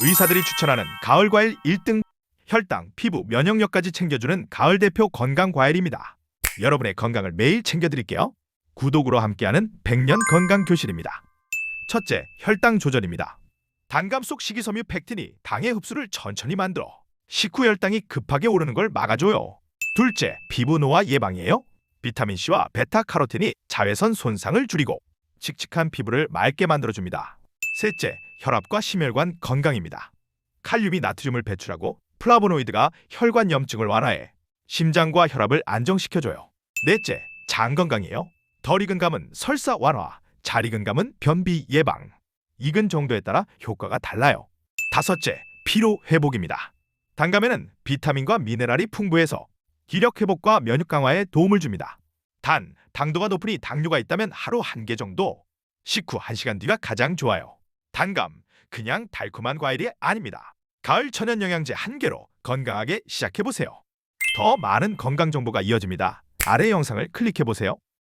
의사들이 추천하는 가을 과일 1등 혈당, 피부, 면역력까지 챙겨주는 가을 대표 건강 과일입니다. 여러분의 건강을 매일 챙겨드릴게요. 구독으로 함께하는 100년 건강 교실입니다. 첫째, 혈당 조절입니다. 단감 속 식이섬유 팩틴이 당의 흡수를 천천히 만들어 식후 혈당이 급하게 오르는 걸 막아줘요. 둘째, 피부 노화 예방이에요. 비타민 C와 베타 카로틴이 자외선 손상을 줄이고 칙칙한 피부를 맑게 만들어줍니다. 셋째, 혈압과 심혈관 건강입니다. 칼륨이 나트륨을 배출하고 플라보노이드가 혈관 염증을 완화해 심장과 혈압을 안정시켜줘요. 넷째, 장 건강이에요. 덜 익은 감은 설사 완화, 잘 익은 감은 변비 예방. 익은 정도에 따라 효과가 달라요. 다섯째, 피로 회복입니다. 단감에는 비타민과 미네랄이 풍부해서 기력 회복과 면역 강화에 도움을 줍니다. 단, 당도가 높으니 당뇨가 있다면 하루 한 개 정도. 식후 1시간 뒤가 가장 좋아요. 단감, 그냥 달콤한 과일이 아닙니다. 가을 천연 영양제 한 개로 건강하게 시작해 보세요. 더 많은 건강 정보가 이어집니다. 아래 영상을 클릭해 보세요.